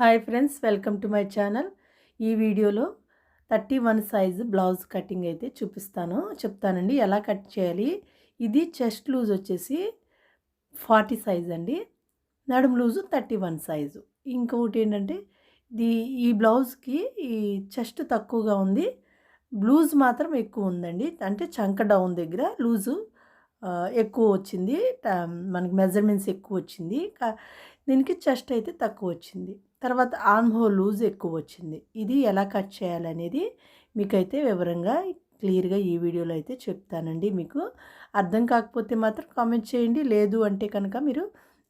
Hi friends welcome to my channel ఈ వీడియోలో thirty one size blouse cutting అయితే చూపిస్తాను. చెప్తానండి ఎలా కట్ చేయాలి? ఇది చెస్ట్ లూజ్ వచ్చేసి ఫార్టీ సైజ్ అండి. నడుము లూజు థర్టీ వన్ సైజు ఇంకొకటి ఏంటంటే ఇది ఈ బ్లౌజ్కి ఈ చెస్ట్ తక్కువగా ఉంది. బ్లూజ్ మాత్రం ఎక్కువ ఉందండి. అంటే చంక డౌన్ దగ్గర లూజు ఎక్కువ వచ్చింది. మనకి మెజర్మెంట్స్ ఎక్కువ వచ్చింది. కా- దీనికి చెస్ట్ అయితే తక్కువ వచ్చింది. తర్వాత ఆర్మ్ హోల్ లూజ్ ఎక్కువ వచ్చింది ఇది ఎలా కట్ చేయాలనేది మీకైతే వివరంగా క్లియర్గా ఈ వీడియోలో అయితే చెప్తానండి మీకు. అర్థం కాకపోతే మాత్రం కామెంట్ చేయండి. లేదు అంటే కనుక మీరు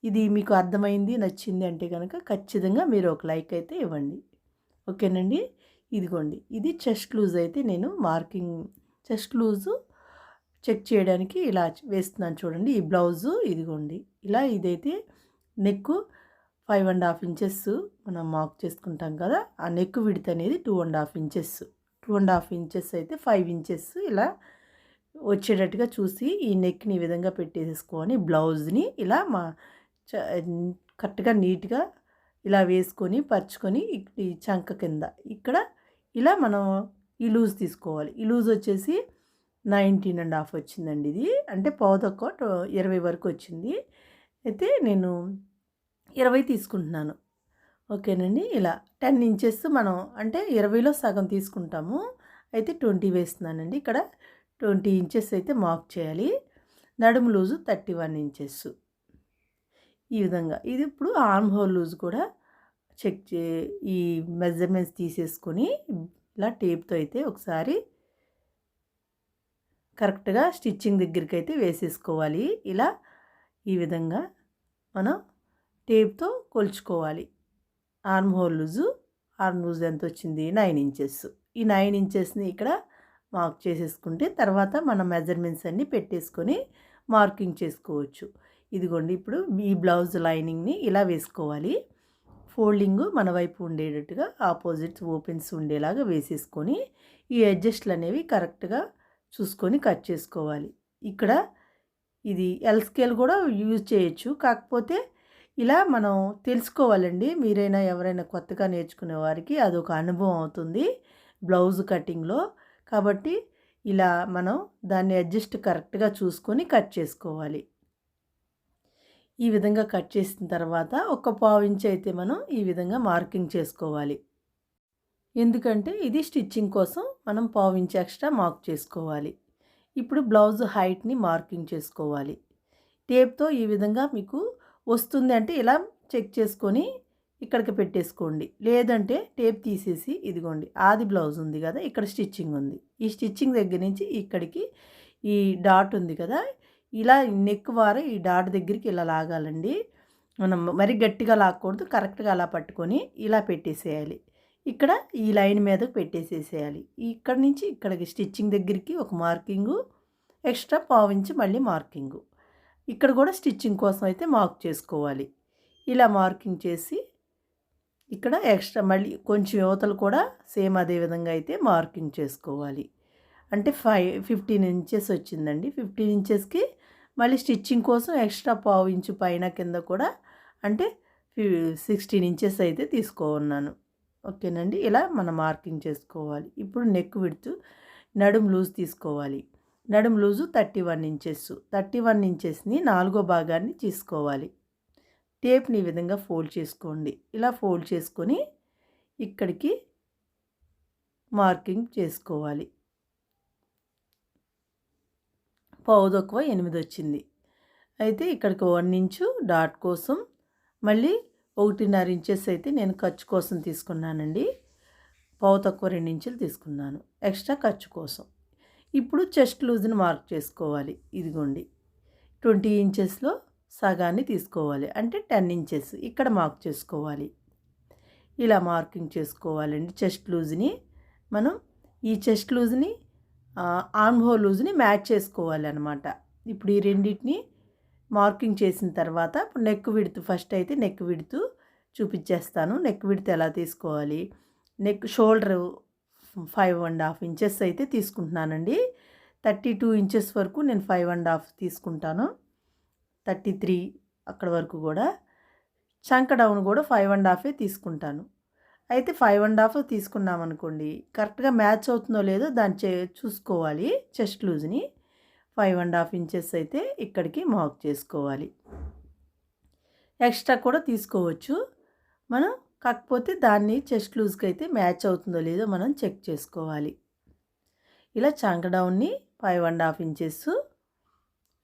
ఇది మీకు అర్థమైంది నచ్చింది అంటే కనుక ఖచ్చితంగా మీరు ఒక లైక్ అయితే ఇవ్వండి. ఓకేనండి? ఇదిగోండి. ఇది చెస్ట్ లూజ్ అయితే నేను మార్కింగ్ చెస్ట్ లూజు చెక్ చేయడానికి ఇలా వేస్తున్నాను చూడండి. ఈ బ్లౌజు ఇదిగోండి. ఇలా ఇదైతే neck five and half inches మనం మార్క్ చేసుకుంటాం కదా ఆ నెక్ విడత్ అనేది two and half inches. Two and half inches అయితే ఫైవ్ ఇంచెస్ ఇలా వచ్చేటట్టుగా చూసి ఈ నెక్ని ఈ విధంగా పెట్టేసేసుకొని బ్లౌజ్ని ఇలా మా చ- కరెక్ట్గా నీట్గా ఇలా వేసుకొని పరుచుకొని ఈ చంక కింద. ఇక్కడ ఇలా మనం ఈ లూజ్ తీసుకోవాలి. ఈ లూజ్ వచ్చేసి నైన్టీన్ అండ్ హాఫ్ వచ్చిందండి ఇది. అంటే పావు ఇరవై వరకు వచ్చింది. అయితే నేను ఇరవై తీసుకుంటున్నాను. ఓకేనండి? ఇలా టెన్ ఇంచెస్ మనం అంటే ఇరవైలో సగం తీసుకుంటాము. అయితే ట్వంటీ వేస్తున్నానండి. ఇక్కడ ట్వంటీ ఇంచెస్ అయితే మార్క్ చేయాలి. నడుము లూజు థర్టీ వన్ ఇంచెస్. ఈ విధంగా. ఇది ఇప్పుడు ఆర్మ్ హోల్ లూజ్ కూడా చెక్ చే ఈ మెజర్మెంట్స్ తీసేసుకొని ఇలా టేప్తో అయితే ఒకసారి కరెక్ట్గా స్టిచ్చింగ్ దగ్గరికి అయితే వేసేసుకోవాలి. ఇలా ఈ విధంగా మనం టేప్తో కొలుచుకోవాలి. Arm whole loose arm loose ఎంత వచ్చింది? Nine inches. ఈ నైన్ ఇంచెస్ని ఇక్కడ మార్క్ చేసేసుకుంటే తర్వాత మన మెజర్మెంట్స్ అన్నీ పెట్టేసుకొని మార్కింగ్ చేసుకోవచ్చు. ఇదిగోండి ఇప్పుడు ఈ బ్లౌజ్ లైనింగ్ని ఇలా వేసుకోవాలి. ఫోల్డింగ్ మన వైపు ఉండేటట్టుగా ఆపోజిట్స్ ఓపెన్స్ ఉండేలాగా వేసేసుకొని ఈ అడ్జస్ట్లు అనేవి కరెక్ట్గా చూసుకొని కట్ చేసుకోవాలి. ఇక్కడ ఇది ఎల్ స్కేల్ కూడా యూజ్ చేయొచ్చు. కాకపోతే ఇలా మనం తెలుసుకోవాలండి. మీరైనా ఎవరైనా కొత్తగా నేర్చుకునే వారికి అదొక అనుభవం అవుతుంది. బ్లౌజ్ కటింగ్లో కాబట్టి ఇలా మనం దాన్ని అడ్జస్ట్ కరెక్ట్గా చూసుకొని కట్ చేసుకోవాలి. ఈ విధంగా కట్ చేసిన తర్వాత ఒక పావు ఇంచ్ అయితే మనం ఈ విధంగా మార్కింగ్ చేసుకోవాలి. ఎందుకంటే ఇది స్టిచ్చింగ్ కోసం మనం పావు ఇంచ్ ఎక్స్ట్రా మార్క్ చేసుకోవాలి. ఇప్పుడు బ్లౌజ్ హైట్ని మార్కింగ్ చేసుకోవాలి. టేప్తో ఈ విధంగా మీకు వస్తుంది అంటే ఇలా చెక్ చేసుకొని ఇక్కడికి పెట్టేసుకోండి. లేదంటే టేప్ తీసేసి ఇదిగోండి ఆది బ్లౌజ్ ఉంది కదా ఇక్కడ స్టిచ్చింగ్ ఉంది. ఈ స్టిచ్చింగ్ దగ్గర నుంచి ఇక్కడికి ఈ డాట్ ఉంది కదా ఇలా నెక్ వార ఈ డాట్ దగ్గరికి ఇలా లాగాలండి. మనం మరి గట్టిగా లాక్కూడదు కరెక్ట్గా అలా పట్టుకొని ఇలా పెట్టేసేయాలి. ఇక్కడ ఈ లైన్ మీద పెట్టేసేసేయాలి. ఇక్కడ నుంచి ఇక్కడికి స్టిచ్చింగ్ దగ్గరికి ఒక మార్కింగు ఎక్స్ట్రా పావించి మళ్ళీ మార్కింగు. ఇక్కడ కూడా స్టిచ్చింగ్ కోసం అయితే మార్క్ చేసుకోవాలి. ఇలా మార్కింగ్ చేసి ఇక్కడ ఎక్స్ట్రా మళ్ళీ కొంచెం యువతలు కూడా సేమ్ అదే విధంగా అయితే మార్కింగ్ చేసుకోవాలి. అంటే ఫైవ్ ఫిఫ్టీన్ ఇంచెస్ వచ్చిందండి. ఫిఫ్టీన్ ఇంచెస్కి మళ్ళీ స్టిచ్చింగ్ కోసం ఎక్స్ట్రా పావు ఇంచు పైన కింద కూడా అంటే సిక్స్టీన్ ఇంచెస్ అయితే తీసుకోన్నాను. ఓకేనండి? ఇలా మనం మార్కింగ్ చేసుకోవాలి. ఇప్పుడు నెక్ విడుతూ నడుం లూజ్ తీసుకోవాలి. నడుం loose thirty one inches. Thirty one ఇంచెస్ని నాలుగో భాగాన్ని తీసుకోవాలి. టేప్ని ఈ విధంగా ఫోల్డ్ చేసుకోండి. ఇలా ఫోల్డ్ చేసుకొని ఇక్కడికి మార్కింగ్ చేసుకోవాలి. పౌదొక్కువ ఎనిమిది వచ్చింది. అయితే ఇక్కడికి వన్ ఇంచు డాట్ కోసం మళ్ళీ ఒకటిన్నర ఇంచెస్ అయితే నేను ఖర్చు కోసం తీసుకున్నానండి. పావు తక్కువ రెండు ఇంచులు తీసుకున్నాను. ఎక్స్ట్రా ఖర్చు కోసం. ఇప్పుడు చెస్ట్ లూజ్ని మార్క్ చేసుకోవాలి. ఇదిగోండి. ట్వంటీ ఇంచెస్లో సగాన్ని తీసుకోవాలి. అంటే టెన్ ఇంచెస్ ఇక్కడ మార్క్ చేసుకోవాలి. ఇలా మార్కింగ్ చేసుకోవాలండి. చెస్ట్ లూజ్ని మనం ఈ చెస్ట్ లూజ్ని ఆర్మ్ హోల్ లూజ్ని మ్యాచ్ చేసుకోవాలి అనమాట ఇప్పుడు ఈ రెండింటిని మార్కింగ్ చేసిన తర్వాత ఇప్పుడు నెక్ విడుతు ఫస్ట్ అయితే నెక్ విడుతు చూపించేస్తాను నెక్ విడుతు ఎలా తీసుకోవాలి? Neck shoulder five and half inches అయితే తీసుకుంటున్నానండి. థర్టీ టూ ఇంచెస్ వరకు నేను ఫైవ్ అండ్ హాఫ్ తీసుకుంటాను. థర్టీ త్రీ అక్కడ వరకు కూడా. చంక డౌన్ కూడా ఫైవ్ అండ్ హాఫే తీసుకుంటాను. అయితే ఫైవ్ అండ్ హాఫ్ తీసుకున్నాం అనుకోండి కరెక్ట్గా మ్యాచ్ అవుతుందో లేదో దాన్ని చే చూసుకోవాలి చెస్ట్ లూజ్ని. ఫైవ్ అండ్ హాఫ్ ఇంచెస్ అయితే ఇక్కడికి మార్క్ చేసుకోవాలి. ఎక్స్ట్రా కూడా తీసుకోవచ్చు. మనం కాకపోతే దాన్ని చెస్ట్ లూజ్కి అయితే మ్యాచ్ అవుతుందో లేదో మనం చెక్ చేసుకోవాలి. ఇలా చంక డౌన్ని five and half inches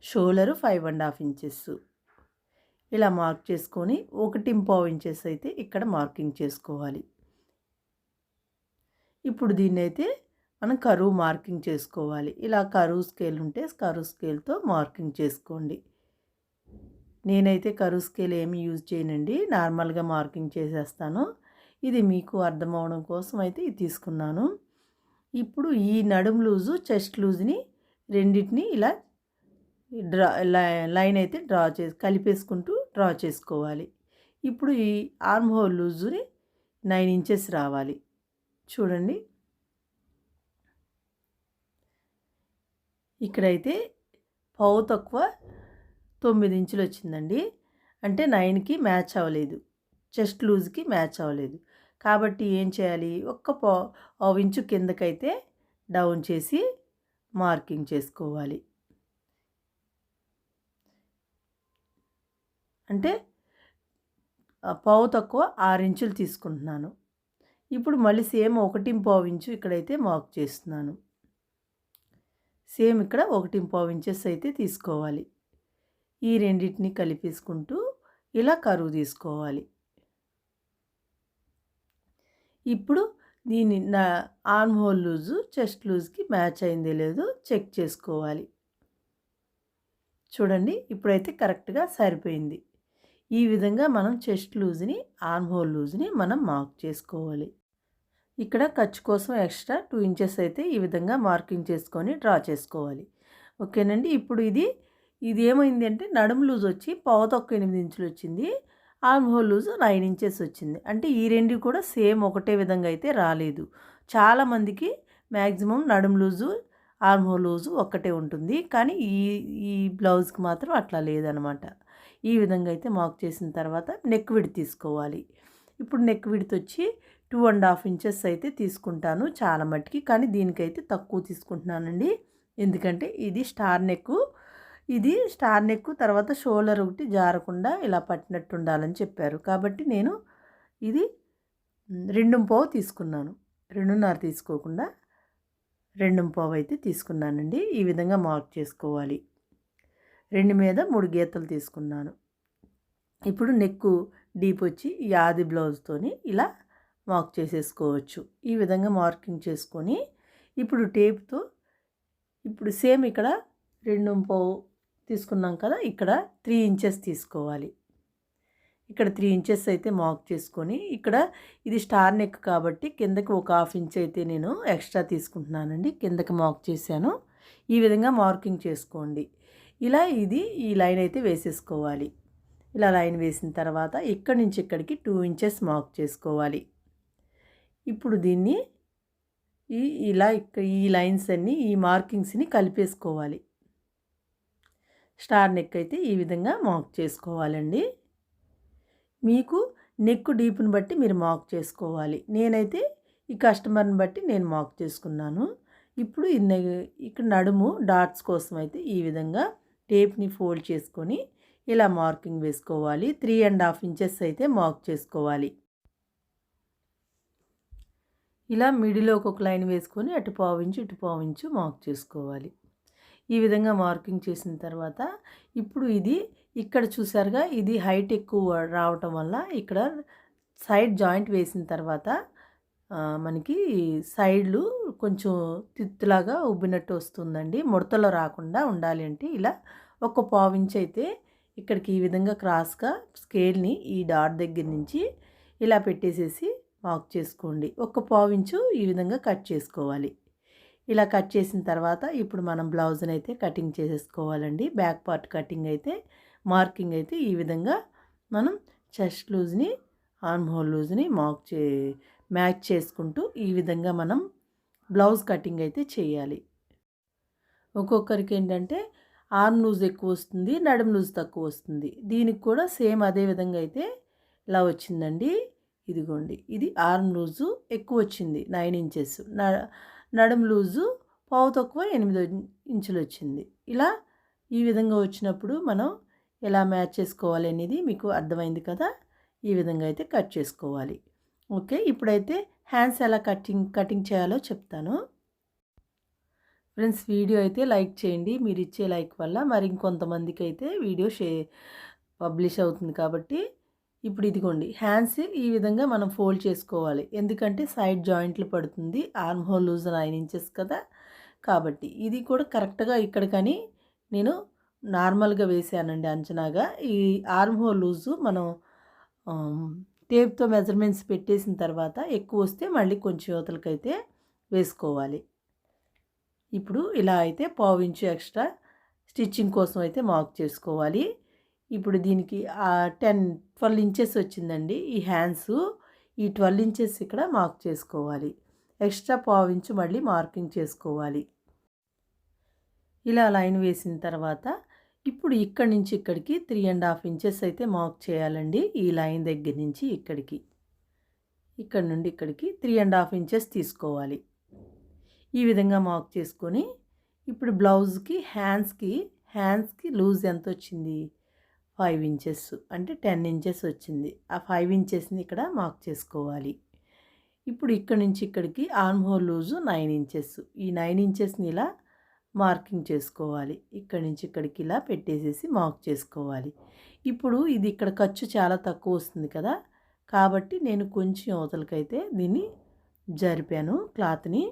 shoulder five and half inches. ఇలా మార్క్ చేసుకొని ఒకటి పావు ఇంచెస్ అయితే ఇక్కడ మార్కింగ్ చేసుకోవాలి. ఇప్పుడు దీన్ని అయితే మనం కరువు మార్కింగ్ చేసుకోవాలి. ఇలా కరువు స్కేల్ ఉంటే కరువు స్కేల్తో మార్కింగ్ చేసుకోండి. నేనైతే కరువు స్కేల్ ఏమి యూజ్ చేయనండి. నార్మల్గా మార్కింగ్ చేసేస్తాను. ఇది మీకు అర్థమవడం కోసం అయితే ఇది తీసుకున్నాను. ఇప్పుడు ఈ నడుము లూజు చెస్ట్ లూజ్ని రెండింటిని ఇలా డ్రా లైన్ అయితే డ్రా చేసి కలిపేసుకుంటూ డ్రా చేసుకోవాలి. ఇప్పుడు ఈ ఆర్మ్ హోల్ లూజుని నైన్ ఇంచెస్ రావాలి. చూడండి. ఇక్కడైతే పావు తక్కువ తొమ్మిది ఇంచులు వచ్చిందండి అంటే నైన్కి మ్యాచ్ అవ్వలేదు. చెస్ట్ లూజ్కి మ్యాచ్ అవ్వలేదు. కాబట్టి ఏం చేయాలి? ఒక్క పావు ఇంచు కిందకైతే డౌన్ చేసి మార్కింగ్ చేసుకోవాలి. అంటే పావు తక్కువ ఆరు ఇంచులు తీసుకుంటున్నాను. ఇప్పుడు మళ్ళీ సేమ్ ఒకటి పావు ఇంచు ఇక్కడైతే మార్క్ చేస్తున్నాను. సేమ్ ఇక్కడ ఒకటి పావు ఇంచెస్ అయితే తీసుకోవాలి. ఈ రెండింటిని కలిపేసుకుంటూ ఇలా కరువు తీసుకోవాలి. ఇప్పుడు దీని నా ఆర్మ్ హోల్ లూజు చెస్ట్ లూజ్కి మ్యాచ్ అయిందే లేదో చెక్ చేసుకోవాలి. చూడండి ఇప్పుడైతే కరెక్ట్గా సరిపోయింది. ఈ విధంగా మనం చెస్ట్ లూజ్ని ఆర్మ్ హోల్ లూజ్ని మనం మార్క్ చేసుకోవాలి. ఇక్కడ ఖర్చు కోసం ఎక్స్ట్రా టూ ఇంచెస్ అయితే ఈ విధంగా మార్కింగ్ చేసుకొని డ్రా చేసుకోవాలి. ఓకేనండి ఇప్పుడు ఇది ఇది ఏమైంది అంటే నడుము లూజ్ వచ్చి పావుతొక్క ఎనిమిది ఇంచులు వచ్చింది arm whole loose nine inches వచ్చింది. అంటే ఈ రెండు కూడా సేమ్ ఒకటే విధంగా అయితే రాలేదు. చాలామందికి మ్యాక్సిమం నడుము లూజు ఆర్మ్ హోల్ లూజు ఒక్కటే ఉంటుంది. కానీ ఈ ఈ బ్లౌజ్కి మాత్రం అట్లా లేదనమాట. ఈ విధంగా అయితే మాకు చేసిన తర్వాత నెక్ విడి తీసుకోవాలి. ఇప్పుడు నెక్ విడిత్ వచ్చి టూ అండ్ హాఫ్ ఇంచెస్ అయితే తీసుకుంటాను చాలా మట్టికి. కానీ దీనికైతే తక్కువ తీసుకుంటున్నానండి. ఎందుకంటే ఇది స్టార్ నెక్ ఇది స్టార్ నెక్ తర్వాత షోల్డర్ ఒకటి జారకుండా ఇలా పట్టినట్టు ఉండాలని చెప్పారు. కాబట్టి నేను ఇది రెండు పావు తీసుకున్నాను. రెండున్నర తీసుకోకుండా రెండు పావు అయితే తీసుకున్నానండి. ఈ విధంగా మార్క్ చేసుకోవాలి. రెండు మీద మూడు గీతలు తీసుకున్నాను. ఇప్పుడు నెక్కు డీప్ వచ్చి యాది బ్లౌజ్తోని ఇలా మార్క్ చేసేసుకోవచ్చు. ఈ విధంగా మార్కింగ్ చేసుకొని ఇప్పుడు టేప్తో ఇప్పుడు సేమ్ ఇక్కడ రెండు పావు తీసుకున్నాం కదా ఇక్కడ త్రీ ఇంచెస్ తీసుకోవాలి. ఇక్కడ త్రీ ఇంచెస్ అయితే మార్క్ చేసుకొని ఇక్కడ ఇది స్టార్ నెక్ కాబట్టి కిందకి ఒక హాఫ్ ఇంచ్ అయితే నేను ఎక్స్ట్రా తీసుకుంటున్నానండి కిందకి మార్క్ చేశాను. ఈ విధంగా మార్కింగ్ చేసుకోండి. ఇలా ఇది ఈ లైన్ అయితే వేసేసుకోవాలి. ఇలా లైన్ వేసిన తర్వాత ఇక్కడి నుంచి ఇక్కడికి టూ ఇంచెస్ మార్క్ చేసుకోవాలి. ఇప్పుడు దీన్ని ఈ ఇలా ఈ లైన్స్ అన్నీ ఈ మార్కింగ్స్ని కలిపేసుకోవాలి. స్టార్ నెక్ అయితే ఈ విధంగా మార్క్ చేసుకోవాలండి. మీకు నెక్ డీప్ని బట్టి మీరు మార్క్ చేసుకోవాలి. నేనైతే ఈ కస్టమర్ని బట్టి నేను మార్క్ చేసుకున్నాను. ఇప్పుడు ఇక్కడ నడుము డాట్స్ కోసం అయితే ఈ విధంగా టేప్ని ఫోల్డ్ చేసుకొని ఇలా మార్కింగ్ వేసుకోవాలి. త్రీ అండ్ హాఫ్ ఇంచెస్ అయితే మార్క్ చేసుకోవాలి. ఇలా మిడిలో ఒక లైన్ వేసుకొని అటు పావించు ఇటు పావించు మార్క్ చేసుకోవాలి. ఈ విధంగా మార్కింగ్ చేసిన తర్వాత ఇప్పుడు ఇది ఇక్కడ చూసారుగా ఇది హైట్ ఎక్కువ రావటం వల్ల ఇక్కడ సైడ్ జాయింట్ వేసిన తర్వాత మనకి సైడ్లు కొంచెం తిత్తులాగా ఉబ్బినట్టు వస్తుందండి. ముడతలో రాకుండా ఉండాలి అంటే ఇలా ఒక పావించి అయితే ఇక్కడికి ఈ విధంగా క్రాస్గా స్కేల్ని ఈ డాట్ దగ్గర నుంచి ఇలా పెట్టేసేసి మార్క్ చేసుకోండి. ఒక పావించు ఈ విధంగా కట్ చేసుకోవాలి. ఇలా కట్ చేసిన తర్వాత ఇప్పుడు మనం బ్లౌజ్ని అయితే కటింగ్ చేసేసుకోవాలండి. బ్యాక్ పార్ట్ కటింగ్ అయితే మార్కింగ్ అయితే ఈ విధంగా మనం చెస్ట్ లూజ్ని ఆర్మ్ హోల్ లూజ్ని మార్క్ చే మ్యాచ్ చేసుకుంటూ ఈ విధంగా మనం బ్లౌజ్ కటింగ్ అయితే చేయాలి. ఒక్కొక్కరికి ఏంటంటే ఆర్మ్ లూజ్ ఎక్కువ వస్తుంది నడుము లూజ్ తక్కువ వస్తుంది. దీనికి కూడా సేమ్ అదే విధంగా అయితే ఇలా వచ్చిందండి. ఇదిగోండి ఇది ఆర్మ్ లూజు ఎక్కువ వచ్చింది నైన్ ఇంచెస్. నడుం లూజు పావు తక్కువ ఎనిమిది ఇంచులు వచ్చింది. ఇలా ఈ విధంగా వచ్చినప్పుడు మనం ఎలా మ్యాచ్ చేసుకోవాలి అనేది మీకు అర్థమైంది కదా? ఈ విధంగా అయితే కట్ చేసుకోవాలి. ఓకే ఇప్పుడైతే హ్యాండ్స్ ఎలా కటింగ్ కటింగ్ చేయాలో చెప్తాను. ఫ్రెండ్స్ వీడియో అయితే లైక్ చేయండి. మీరు ఇచ్చే లైక్ వల్ల మరి ఇంకొంతమందికి అయితే వీడియో షే పబ్లిష్ అవుతుంది కాబట్టి ఇప్పుడు ఇదిగోండి హ్యాండ్స్ ఈ విధంగా మనం ఫోల్డ్ చేసుకోవాలి. ఎందుకంటే సైడ్ జాయింట్లు పడుతుంది arm whole loose nine inches కదా. కాబట్టి ఇది కూడా కరెక్ట్గా ఇక్కడ కానీ నేను నార్మల్గా వేసానండి అంచనాగా. ఈ ఆర్మ్ హోల్ లూజు మనం టేప్తో మెజర్మెంట్స్ పెట్టేసిన తర్వాత ఎక్కువ వస్తే మళ్ళీ కొంచెం యువతలకైతే వేసుకోవాలి. ఇప్పుడు ఇలా అయితే పావు ఇంచు ఎక్స్ట్రా స్టిచ్చింగ్ కోసం అయితే మార్క్ చేసుకోవాలి. ఇప్పుడు దీనికి టెన్ ట్వెల్వ్ ఇంచెస్ వచ్చిందండి ఈ హ్యాండ్స్. ఈ ట్వెల్వ్ ఇంచెస్ ఇక్కడ మార్క్ చేసుకోవాలి. ఎక్స్ట్రా పావు ఇంచు మళ్ళీ మార్కింగ్ చేసుకోవాలి. ఇలా లైన్ వేసిన తర్వాత ఇప్పుడు ఇక్కడి నుంచి ఇక్కడికి త్రీ అండ్ హాఫ్ ఇంచెస్ అయితే మార్క్ చేయాలండి ఈ లైన్ దగ్గర నుంచి ఇక్కడికి. ఇక్కడ నుండి ఇక్కడికి త్రీ అండ్ హాఫ్ ఇంచెస్ తీసుకోవాలి. ఈ విధంగా మార్క్ చేసుకొని ఇప్పుడు బ్లౌజ్కి హ్యాండ్స్కి హ్యాండ్స్కి లూజ్ ఎంత వచ్చింది? ఫైవ్ ఇంచెస్ అంటే టెన్ ఇంచెస్ వచ్చింది. ఆ ఫైవ్ ఇంచెస్ని ఇక్కడ మార్క్ చేసుకోవాలి. ఇప్పుడు ఇక్కడ నుంచి ఇక్కడికి arm whole loose nine inches. ఈ నైన్ ఇంచెస్ని ఇలా మార్కింగ్ చేసుకోవాలి. ఇక్కడ నుంచి ఇక్కడికి ఇలా పెట్టేసేసి మార్క్ చేసుకోవాలి. ఇప్పుడు ఇది ఇక్కడ ఖర్చు చాలా తక్కువ వస్తుంది కదా. కాబట్టి నేను కొంచెం అవతలకైతే దీన్ని జరిపాను క్లాత్ని.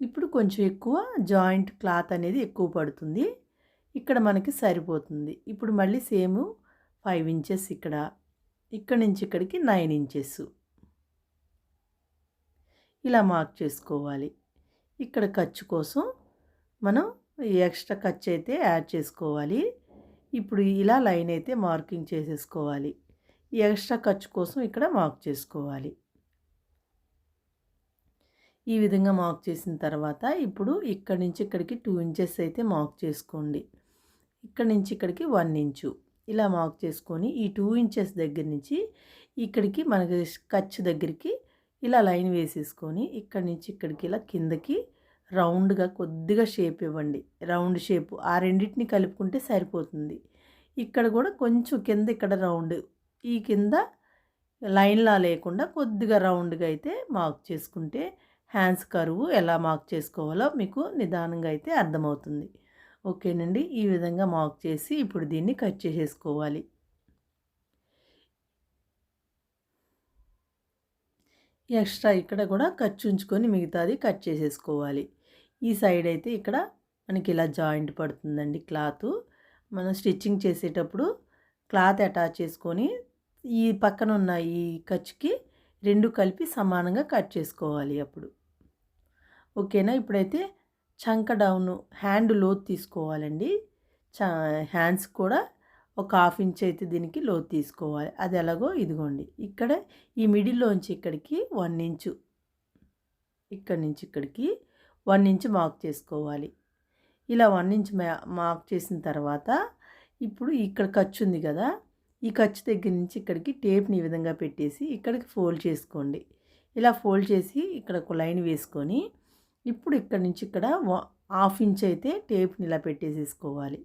ఇప్పుడు కొంచెం ఎక్కువ జాయింట్ క్లాత్ అనేది ఎక్కువ పడుతుంది. ఇక్కడ మనకి సరిపోతుంది. ఇప్పుడు మళ్ళీ సేమ్ ఫైవ్ ఇంచెస్ ఇక్కడ ఇక్కడ నుంచి ఇక్కడికి నైన్ ఇంచెస్. ఇలా మార్క్ చేసుకోవాలి. ఇక్కడ ఖర్చు కోసం మనం ఎక్స్ట్రా ఖర్చు అయితే యాడ్ చేసుకోవాలి. ఇప్పుడు ఇలా లైన్ అయితే మార్కింగ్ చేసేసుకోవాలి. ఎక్స్ట్రా ఖర్చు కోసం ఇక్కడ మార్క్ చేసుకోవాలి. ఈ విధంగా మార్క్ చేసిన తర్వాత ఇప్పుడు ఇక్కడ నుంచి ఇక్కడికి టూ ఇంచెస్ అయితే మార్క్ చేసుకోండి. ఇక్కడ నుంచి ఇక్కడికి వన్ ఇంచు. ఇలా మార్క్ చేసుకొని ఈ టూ ఇంచెస్ దగ్గర నుంచి ఇక్కడికి మనకి ఖర్చు దగ్గరికి ఇలా లైన్ వేసేసుకొని ఇక్కడి నుంచి ఇక్కడికి ఇలా కిందకి రౌండ్గా కొద్దిగా షేప్ ఇవ్వండి. Round shape. ఆ రెండింటిని కలుపుకుంటే సరిపోతుంది. ఇక్కడ కూడా కొంచెం కింద ఇక్కడ రౌండ్. ఈ కింద లైన్లా లేకుండా కొద్దిగా రౌండ్గా అయితే మార్క్ చేసుకుంటే హ్యాండ్స్ కరువు ఎలా మార్క్ చేసుకోవాలో మీకు నిదానంగా అయితే అర్థమవుతుంది. ఓకేనండి. ఈ విధంగా మార్క్ చేసి ఇప్పుడు దీన్ని కట్ చేసేసుకోవాలి. ఎక్స్ట్రా ఇక్కడ కూడా ఖర్చు ఉంచుకొని మిగతాది కట్ చేసేసుకోవాలి. ఈ సైడ్ అయితే ఇక్కడ మనకి ఇలా జాయింట్ పడుతుందండి క్లాత్. మనం స్టిచ్చింగ్ చేసేటప్పుడు క్లాత్ అటాచ్ చేసుకొని ఈ పక్కన ఉన్న ఈ ఖర్చుకి రెండు కలిపి సమానంగా కట్ చేసుకోవాలి అప్పుడు. ఓకేనా? ఇప్పుడైతే చంక డౌన్ హ్యాండ్ లోతు తీసుకోవాలండి. చ హ్యాండ్స్ కూడా ఒక హాఫ్ ఇంచ్ అయితే దీనికి లోతు తీసుకోవాలి. అది ఎలాగో ఇదిగోండి. ఇక్కడ ఈ మిడిల్లోంచి ఇక్కడికి వన్ ఇంచు ఇక్కడి నుంచి ఇక్కడికి వన్ ఇంచ్ మార్క్ చేసుకోవాలి. ఇలా వన్ ఇంచ్ మార్క్ చేసిన తర్వాత ఇప్పుడు ఇక్కడ ఖర్చు ఉంది కదా ఈ ఖర్చు దగ్గర నుంచి ఇక్కడికి టేప్ని ఈ విధంగా పెట్టేసి ఇక్కడికి ఫోల్డ్ చేసుకోండి. ఇలా ఫోల్డ్ చేసి ఇక్కడ ఒక లైన్ వేసుకొని ఇప్పుడు ఇక్కడ నుంచి ఇక్కడ హాఫ్ ఇంచ్ అయితే టేప్ని ఇలా పెట్టేసేసుకోవాలి.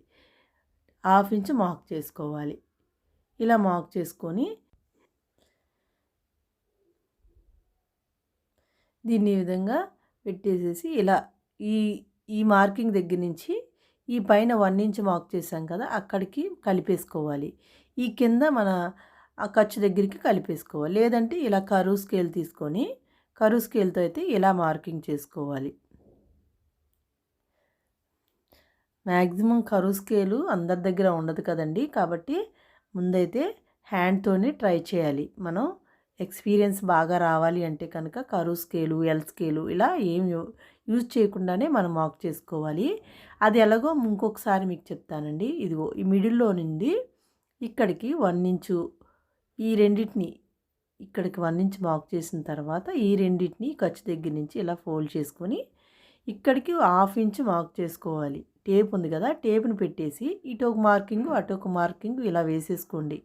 హాఫ్ ఇంచ్ మార్క్ చేసుకోవాలి. ఇలా మార్క్ చేసుకొని దీన్ని ఈ విధంగా పెట్టేసేసి ఇలా ఈ ఈ మార్కింగ్ దగ్గర నుంచి ఈ పైన వన్ ఇంచ్ మార్క్ చేసాం కదా అక్కడికి కలిపేసుకోవాలి. ఈ కింద మన ఆ ఖర్చు దగ్గరికి కలిపేసుకోవాలి. లేదంటే ఇలా కరువు స్కేల్ తీసుకొని కరు స్కేల్తో అయితే ఇలా మార్కింగ్ చేసుకోవాలి? మ్యాక్సిమం కరు స్కేలు అందరి దగ్గర ఉండదు కదండి. కాబట్టి ముందైతే హ్యాండ్తోనే ట్రై చేయాలి. మనం ఎక్స్పీరియన్స్ బాగా రావాలి అంటే కనుక కరు స్కేలు ఎల్ స్కేలు ఇలా ఏం యూజ్ చేయకుండానే మనం మార్క్ చేసుకోవాలి. అది ఎలాగో ఇంకొకసారి మీకు చెప్తానండి. ఇదిగో ఈ మిడిల్లో నుండి ఇక్కడికి వన్ ఇంచు ఈ రెండింటిని ఇక్కడికి వన్ ఇంచ్ మార్క్ చేసిన తర్వాత ఈ రెండింటిని ఖర్చు దగ్గర నుంచి ఇలా ఫోల్డ్ చేసుకొని ఇక్కడికి హాఫ్ ఇంచ్ మార్క్ చేసుకోవాలి. టేప్ ఉంది కదా టేప్ని పెట్టేసి ఇటు ఒక మార్కింగ్ అటు ఒక మార్కింగ్ ఇలా వేసేసుకోండి.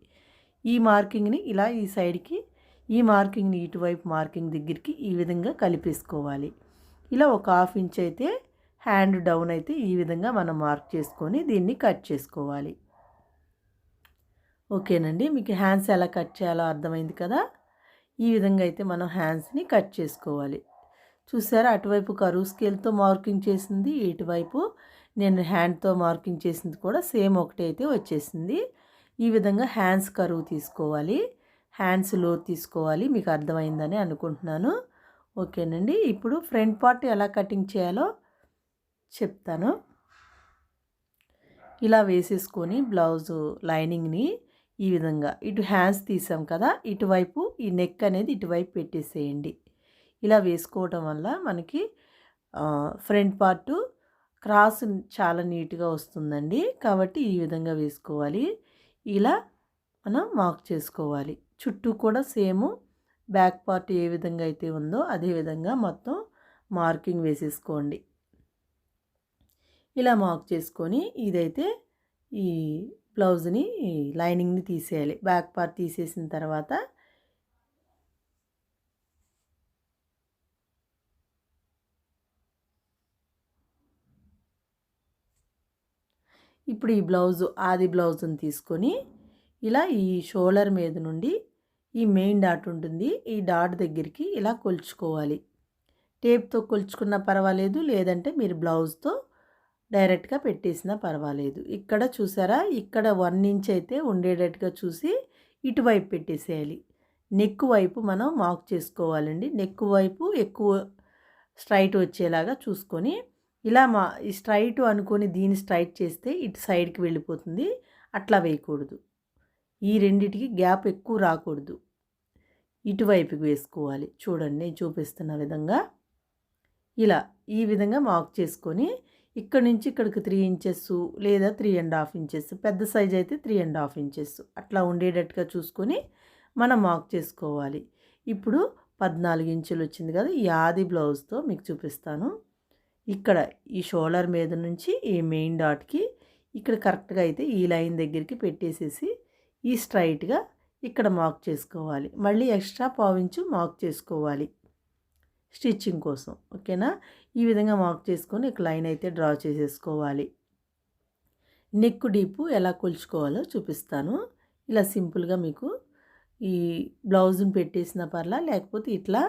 ఈ మార్కింగ్ని ఇలా ఈ సైడ్కి ఈ మార్కింగ్ని ఇటువైపు మార్కింగ్ దగ్గరికి ఈ విధంగా కలిపేసుకోవాలి. ఇలా ఒక హాఫ్ ఇంచ్ అయితే హ్యాండ్ డౌన్ అయితే ఈ విధంగా మనం మార్క్ చేసుకొని దీన్ని కట్ చేసుకోవాలి. ఓకేనండి మీకు హ్యాండ్స్ ఎలా కట్ చేయాలో అర్థమైంది కదా? ఈ విధంగా అయితే మనం హ్యాండ్స్ని కట్ చేసుకోవాలి. చూసారా? అటువైపు కరువు స్కేల్తో మార్కింగ్ చేసింది ఇటువైపు నేను హ్యాండ్తో మార్కింగ్ చేసింది కూడా సేమ్ ఒకటి అయితే వచ్చేసింది. ఈ విధంగా హ్యాండ్స్ కరువు తీసుకోవాలి. హ్యాండ్స్లో తీసుకోవాలి. మీకు అర్థమైందని అనుకుంటున్నాను. ఓకేనండి. ఇప్పుడు ఫ్రంట్ పార్ట్ ఎలా కటింగ్ చేయాలో చెప్తాను. ఇలా వేసేసుకొని బ్లౌజు లైనింగ్ని ఈ విధంగా. ఇటు హ్యాండ్స్ తీసాం కదా ఇటువైపు ఈ నెక్ అనేది ఇటువైపు పెట్టేసేయండి. ఇలా వేసుకోవటం వల్ల మనకి ఫ్రంట్ పార్ట్ క్రాస్ చాలా నీట్గా వస్తుందండి. కాబట్టి ఈ విధంగా వేసుకోవాలి. ఇలా మనం మార్క్ చేసుకోవాలి. చుట్టూ కూడా సేమ్ బ్యాక్ పార్ట్ ఏ విధంగా అయితే ఉందో అదే విధంగా మొత్తం మార్కింగ్ వేసేసుకోండి. ఇలా మార్క్ చేసుకొని ఇదైతే ఈ బ్లౌజ్ని లైనింగ్ని తీసేయాలి. బ్యాక్ పార్ట్ తీసేసిన తర్వాత ఇప్పుడు ఈ బ్లౌజు ఆది బ్లౌజ్ని తీసుకొని ఇలా ఈ షోల్డర్ మీద నుండి ఈ మెయిన్ డాట్ ఉంటుంది. ఈ డాట్ దగ్గరికి ఇలా కొలుచుకోవాలి. టేప్తో కొలుచుకున్నా పర్వాలేదు లేదంటే మీరు బ్లౌజ్తో డైరెక్ట్గా పెట్టేసినా పర్వాలేదు. ఇక్కడ చూసారా? ఇక్కడ వన్ ఇంచ్ అయితే ఉండేటట్టుగా చూసి ఇటువైపు పెట్టేసేయాలి. నెక్ వైపు మనం మార్క్ చేసుకోవాలండి. నెక్ వైపు ఎక్కువ స్ట్రైట్ వచ్చేలాగా చూసుకొని ఇలా మా ఈ స్ట్రైట్ అనుకొని దీన్ని స్ట్రైట్ చేస్తే ఇటు సైడ్కి వెళ్ళిపోతుంది. అట్లా వేయకూడదు. ఈ రెండిటికి గ్యాప్ ఎక్కువ రాకూడదు. ఇటువైపుకి వేసుకోవాలి. చూడండి నేను చూపిస్తున్న విధంగా. ఇలా ఈ విధంగా మార్క్ చేసుకొని ఇక్కడ నుంచి ఇక్కడికి త్రీ ఇంచెస్ లేదా త్రీ అండ్ హాఫ్ ఇంచెస్ పెద్ద సైజ్ అయితే త్రీ అండ్ హాఫ్ ఇంచెస్ అట్లా ఉండేటట్టుగా చూసుకొని మనం మార్క్ చేసుకోవాలి. ఇప్పుడు పద్నాలుగు ఇంచులు వచ్చింది కదా ఈ ఆది బ్లౌజ్తో మీకు చూపిస్తాను. ఇక్కడ ఈ షోల్డర్ మీద నుంచి ఈ మెయిన్ డాట్కి ఇక్కడ కరెక్ట్గా అయితే ఈ లైన్ దగ్గరికి పెట్టేసేసి ఈ స్ట్రైట్గా ఇక్కడ మార్క్ చేసుకోవాలి. మళ్ళీ ఎక్స్ట్రా పావించు మార్క్ చేసుకోవాలి. స్టిచ్చింగ్ కోసం ఓకేనా? ఈ విధంగా మార్క్ చేసుకొని ఒక లైన్ అయితే డ్రా చేసేసుకోవాలి. నెక్ డీపు ఎలా కొలుచుకోవాలో చూపిస్తాను. ఇలా సింపుల్గా మీకు ఈ బ్లౌజ్ని పెట్టేసిన పర్లా లేకపోతే ఇట్లా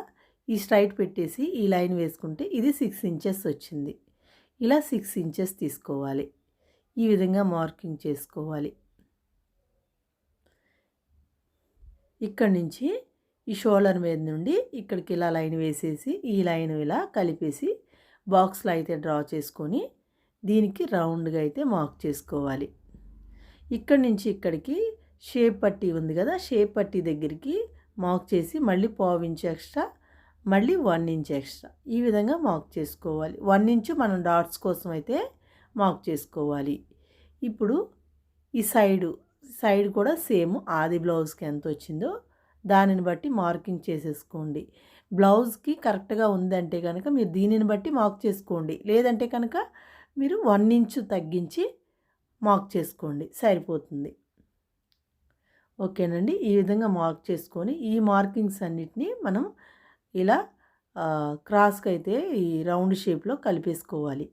ఈ స్ట్రైట్ పెట్టేసి ఈ లైన్ వేసుకుంటే ఇది సిక్స్ ఇంచెస్ వచ్చింది. ఇలా సిక్స్ ఇంచెస్ తీసుకోవాలి. ఈ విధంగా మార్కింగ్ చేసుకోవాలి. ఇక్కడ నుంచి ఈ షోల్డర్ మీద నుండి ఇక్కడికి ఇలా లైన్ వేసేసి ఈ లైన్ ఇలా కలిపేసి బాక్స్లో అయితే డ్రా చేసుకొని దీనికి రౌండ్గా అయితే మార్క్ చేసుకోవాలి. ఇక్కడి నుంచి ఇక్కడికి షేప్ పట్టీ ఉంది కదా షేప్ పట్టీ దగ్గరికి మార్క్ చేసి మళ్ళీ పావు ఇంచ్ ఎక్స్ట్రా మళ్ళీ వన్ ఇంచ్ ఎక్స్ట్రా ఈ విధంగా మార్క్ చేసుకోవాలి. వన్ ఇంచు మనం డాట్స్ కోసం అయితే మార్క్ చేసుకోవాలి. ఇప్పుడు ఈ సైడు సైడ్ కూడా సేమ్ ఆది బ్లౌజ్కి ఎంత వచ్చిందో దానిని బట్టి మార్కింగ్ చేసేసుకోండి. బ్లౌజ్కి కరెక్ట్గా ఉందంటే కనుక మీరు దీనిని బట్టి మార్క్ చేసుకోండి. లేదంటే కనుక మీరు వన్ ఇంచు తగ్గించి మార్క్ చేసుకోండి. సరిపోతుంది. ఓకేనండి. ఈ విధంగా మార్క్ చేసుకొని ఈ మార్కింగ్స్ అన్నిటినీ మనం ఇలా క్రాస్కి అయితే ఈ రౌండ్ షేప్లో కలిపేసుకోవాలి.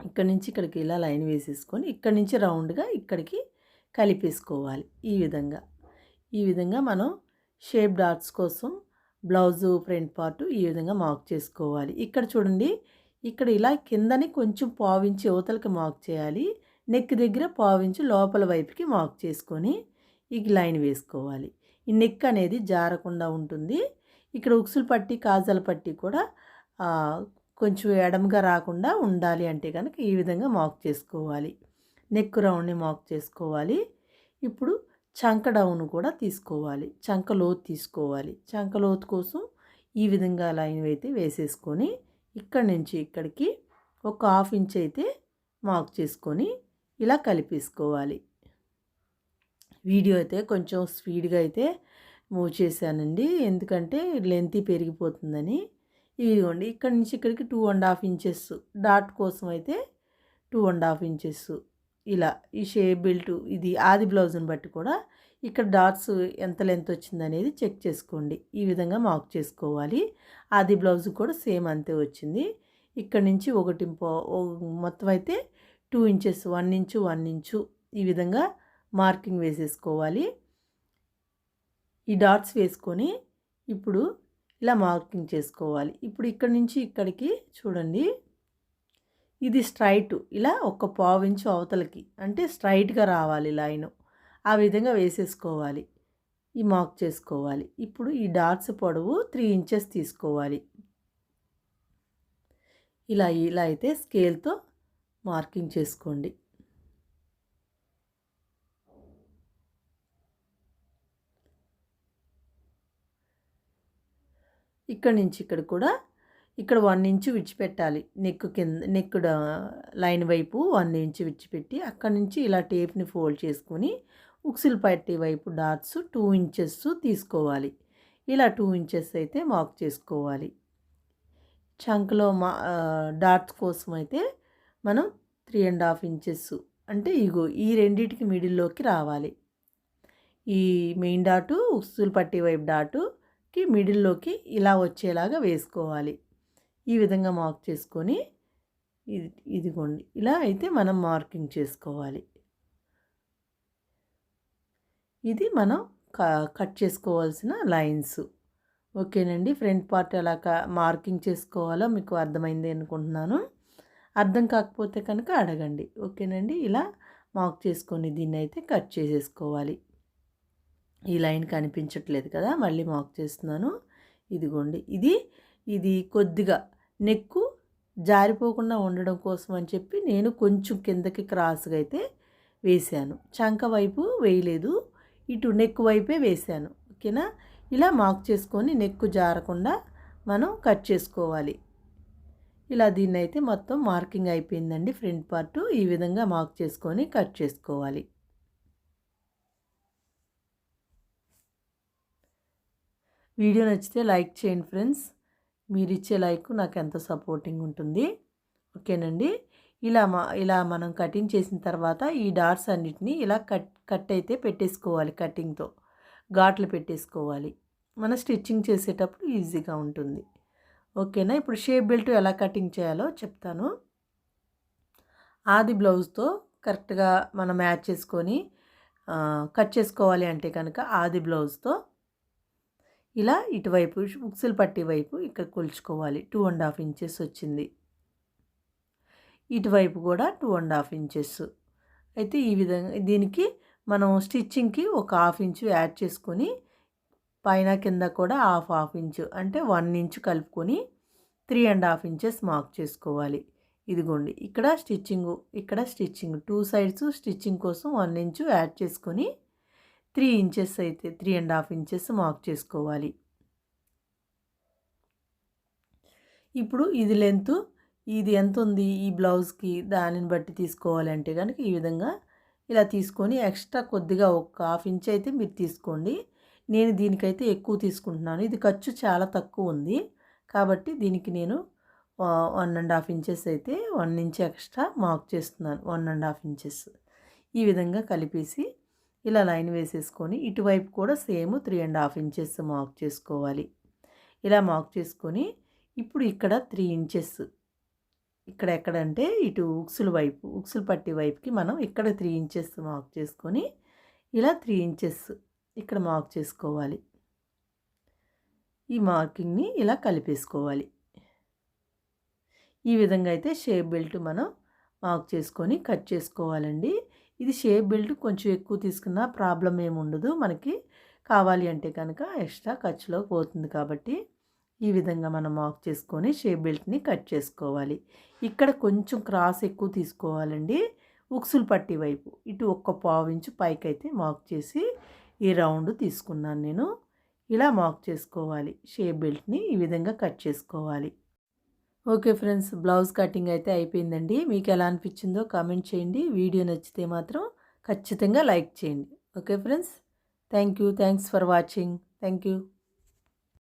ఇక్కడి నుంచి ఇక్కడికి ఇలా లైన్ వేసేసుకొని ఇక్కడి నుంచి రౌండ్గా ఇక్కడికి కలిపేసుకోవాలి. ఈ విధంగా. ఈ విధంగా మనం షేప్ డాట్స్ కోసం బ్లౌజు ఫ్రంట్ పార్ట్ ఈ విధంగా మార్క్ చేసుకోవాలి. ఇక్కడ చూడండి ఇక్కడ ఇలా కిందని కొంచెం పావించి యువతలకి మార్క్ చేయాలి. నెక్ దగ్గర పావించి లోపల వైపుకి మార్క్ చేసుకొని ఈ లైన్ వేసుకోవాలి. ఈ నెక్ అనేది జారకుండా ఉంటుంది. ఇక్కడ ఉక్సులు పట్టి కాజల పట్టి కూడా కొంచెం ఎడమగా రాకుండా ఉండాలి అంటే కనుక ఈ విధంగా మార్క్ చేసుకోవాలి. నెక్ రౌండ్ని మార్క్ చేసుకోవాలి. ఇప్పుడు చంక డౌన్ కూడా తీసుకోవాలి. చంక లోతు తీసుకోవాలి. చంక లోతు కోసం ఈ విధంగా లైన్ అయితే వేసేసుకొని ఇక్కడి నుంచి ఇక్కడికి ఒక హాఫ్ ఇంచ్ అయితే మార్క్ చేసుకొని ఇలా కలిపేసుకోవాలి. వీడియో అయితే కొంచెం స్పీడ్గా అయితే మూవ్ చేశానండి. ఎందుకంటే లెంత్ పెరిగిపోతుందని. ఇదిగోండి ఇక్కడ నుంచి ఇక్కడికి two and half inches. Dot కోసం అయితే టూ అండ్ హాఫ్ ఇంచెస్. ఇలా ఈ షేప్ బెల్ట్ ఇది ఆది బ్లౌజ్ని బట్టి కూడా ఇక్కడ డాట్స్ ఎంత లెంత్ వచ్చింది అనేది చెక్ చేసుకోండి. ఈ విధంగా మార్క్ చేసుకోవాలి. ఆది బ్లౌజ్ కూడా సేమ్ అంతే వచ్చింది. ఇక్కడ నుంచి ఒకటి మొత్తం అయితే two inches one inch one inch ఈ విధంగా మార్కింగ్ వేసేసుకోవాలి. ఈ డాట్స్ వేసుకొని ఇప్పుడు ఇలా మార్కింగ్ చేసుకోవాలి. ఇప్పుడు ఇక్కడ నుంచి ఇక్కడికి చూడండి. ఇది స్ట్రైట్. ఇలా ఒక పావు ఇంచు అవతలకి. అంటే స్ట్రైట్గా రావాలి లైన్. ఆ విధంగా వేసేసుకోవాలి. ఈ మార్క్ చేసుకోవాలి. ఇప్పుడు ఈ డాట్స్ పొడవు త్రీ ఇంచెస్ తీసుకోవాలి. ఇలా ఇలా అయితే స్కేల్తో మార్కింగ్ చేసుకోండి. ఇక్కడ నుంచి ఇక్కడ కూడా ఇక్కడ వన్ ఇంచు విడిచిపెట్టాలి. నెక్ కింద నెక్ లైన్ వైపు వన్ ఇంచు విడిచిపెట్టి అక్కడి నుంచి ఇలా టేప్ని ఫోల్డ్ చేసుకొని ఉక్సులు పట్టి వైపు డాట్స్ టూ ఇంచెస్ తీసుకోవాలి. ఇలా టూ ఇంచెస్ అయితే మార్క్ చేసుకోవాలి. చంక్లో మా డాట్స్ కోసం అయితే మనం త్రీ అండ్ హాఫ్ ఇంచెస్ అంటే ఇగో ఈ రెండింటికి మిడిల్లోకి రావాలి. ఈ మెయిన్ డాటు ఉక్సులు పట్టి వైపు డాటుకి మిడిల్లోకి ఇలా వచ్చేలాగా వేసుకోవాలి. ఈ విధంగా మార్క్ చేసుకొని ఇది ఇదిగోండి. ఇలా అయితే మనం మార్కింగ్ చేసుకోవాలి. ఇది మనం కట్ చేసుకోవాల్సిన లైన్స్. ఓకేనండి? ఫ్రంట్ పార్ట్ ఎలా మార్కింగ్ చేసుకోవాలో మీకు అర్థమైంది అనుకుంటున్నాను. అర్థం కాకపోతే కనుక అడగండి. ఓకేనండి? ఇలా మార్క్ చేసుకొని దీన్ని అయితే కట్ చేసేసుకోవాలి. ఈ లైన్ కనిపించట్లేదు కదా? మళ్ళీ మార్క్ చేస్తున్నాను. ఇదిగోండి. ఇది ఇది కొద్దిగా నెక్కు జారిపోకుండా ఉండడం కోసం అని చెప్పి నేను కొంచెం కిందకి క్రాస్గా అయితే వేశాను. చంక వైపు వేయలేదు ఇటు నెక్ వైపే వేశాను. ఓకేనా? ఇలా మార్క్ చేసుకొని నెక్కు జారకుండా మనం కట్ చేసుకోవాలి. ఇలా దీన్ని అయితే మొత్తం మార్కింగ్ అయిపోయిందండి ఫ్రంట్ పార్ట్. ఈ విధంగా మార్క్ చేసుకొని కట్ చేసుకోవాలి. వీడియో నచ్చితే లైక్ చేయండి ఫ్రెండ్స్. మీరు ఇచ్చే లైక్ నాకు ఎంతో సపోర్టింగ్ ఉంటుంది ఓకేనండి? ఇలా మా ఇలా మనం కటింగ్ చేసిన తర్వాత ఈ డాట్స్ అన్నిటినీ ఇలా కట్ కట్ అయితే పెట్టేసుకోవాలి కటింగ్తో. ఘాట్లు పెట్టేసుకోవాలి. మన స్టిచ్చింగ్ చేసేటప్పుడు ఈజీగా ఉంటుంది. ఓకేనా? ఇప్పుడు షేప్ బెల్ట్ ఎలా కటింగ్ చేయాలో చెప్తాను. ఆది బ్లౌజ్తో కరెక్ట్గా మనం మ్యాచ్ చేసుకొని కట్ చేసుకోవాలి అంటే కనుక ఆది బ్లౌజ్తో ఇలా ఇటువైపు ఉక్సులు పట్టి వైపు ఇక్కడ కొలుచుకోవాలి. టూ అండ్ హాఫ్ ఇంచెస్ వచ్చింది. ఇటువైపు కూడా టూ అండ్ హాఫ్ ఇంచెస్ అయితే ఈ విధంగా దీనికి మనం స్టిచ్చింగ్కి ఒక హాఫ్ ఇంచు యాడ్ చేసుకొని పైన కింద కూడా హాఫ్ హాఫ్ ఇంచు అంటే వన్ ఇంచు కలుపుకొని three and half inches mark చేసుకోవాలి. ఇదిగోండి ఇక్కడ స్టిచ్చింగ్ ఇక్కడ స్టిచ్చింగ్ టూ సైడ్స్ స్టిచ్చింగ్ కోసం వన్ ఇంచు యాడ్ చేసుకొని త్రీ ఇంచెస్ అయితే three and half inches mark చేసుకోవాలి. ఇప్పుడు ఇది లెంత్ ఇది ఎంత ఉంది ఈ బ్లౌజ్కి దానిని బట్టి తీసుకోవాలంటే కనుక ఈ విధంగా ఇలా తీసుకొని ఎక్స్ట్రా కొద్దిగా ఒక హాఫ్ ఇంచ్ అయితే మీరు తీసుకోండి. నేను దీనికైతే ఎక్కువ తీసుకుంటున్నాను. ఇది ఖర్చు చాలా తక్కువ ఉంది. కాబట్టి దీనికి నేను వన్ అండ్ హాఫ్ ఇంచెస్ అయితే వన్ ఇంచ్ ఎక్స్ట్రా మార్క్ చేస్తున్నాను. One and half inches. ఈ విధంగా కలిపేసి ఇలా లైన్ వేసేసుకొని ఇటువైపు కూడా same three and half inches mark చేసుకోవాలి. ఇలా మార్క్ చేసుకొని ఇప్పుడు ఇక్కడ త్రీ ఇంచెస్. ఇక్కడ ఎక్కడంటే ఇటు ఉక్సుల వైపు ఉక్సులు పట్టి వైపుకి మనం ఇక్కడ త్రీ ఇంచెస్ మార్క్ చేసుకొని ఇలా త్రీ ఇంచెస్ ఇక్కడ మార్క్ చేసుకోవాలి. ఈ మార్కింగ్ని ఇలా కలిపేసుకోవాలి. ఈ విధంగా అయితే షేప్ బెల్ట్ మనం మార్క్ చేసుకొని కట్ చేసుకోవాలండి. ఇది షేప్ బెల్ట్ కొంచెం ఎక్కువ తీసుకున్న ప్రాబ్లం ఏమి ఉండదు. మనకి కావాలి అంటే కనుక ఎక్స్ట్రా ఖర్చులో పోతుంది కాబట్టి ఈ విధంగా మనం ఆఫ్ చేసుకొని షేప్ బెల్ట్ని కట్ చేసుకోవాలి. ఇక్కడ కొంచెం క్రాస్ ఎక్కువ తీసుకోవాలండి. ఉక్సులు పట్టి వైపు ఇటు ఒక్క పావు ఇంచు పైకి అయితే మార్క్ చేసి ఈ రౌండ్ తీసుకున్నాను నేను. ఇలా మార్క్ చేసుకోవాలి. షేప్ బెల్ట్ని ఈ విధంగా కట్ చేసుకోవాలి. ఓకే ఫ్రెండ్స్ బ్లౌజ్ కటింగ్ అయితే అయిపోయిందండి. మీకు ఎలా అనిపించిందో కామెంట్ చేయండి. వీడియో నచ్చితే మాత్రం ఖచ్చితంగా లైక్ చేయండి. Okay friends thank you. Thanks for watching. Thank you.